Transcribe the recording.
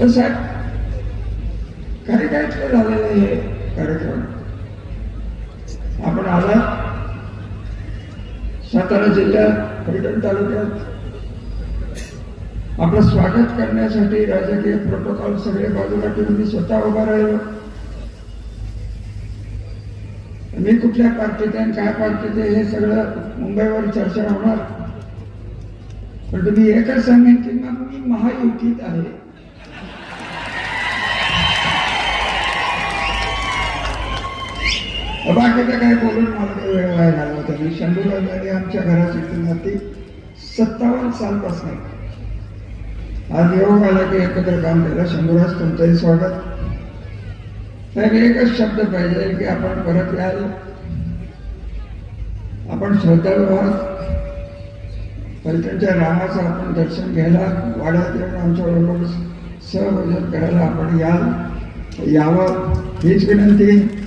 पण साहेब काही झालेलं आहे हे कार्यक्रम. आपण आला सातारा जिल्ह्यात फलटण तालुक्यात. आपलं स्वागत करण्यासाठी राजकीय प्रोटोकॉल सगळे बाजूला ठेवून मी स्वतः उभा राहिलो. मी कुठल्या पार्टीत आहे आणि काय पार्टीत आहे हे सगळं मुंबईवर चर्चा होणार. पण तुम्ही एकच सांगेन की मग मी महायुतीत आहे. बाकीचं काय बोलून मला काही वेळ वाया घालवत मी शंभूराज आणि आमच्या घराची नाती सत्तावन्न सालपासून. आज योग आला की एकत्र काम केलं. शंभूराज तुमचंही स्वागत. साहेब एकच शब्द पाहिजे की आपण परत याल. आपण श्रद्धाळू आहात. पैठणच्या रामाचं आपण दर्शन घ्यायला वाड्यात येऊन आमच्याबरोबर सहभोजन करायला आपण याल. यावं हीच विनंती.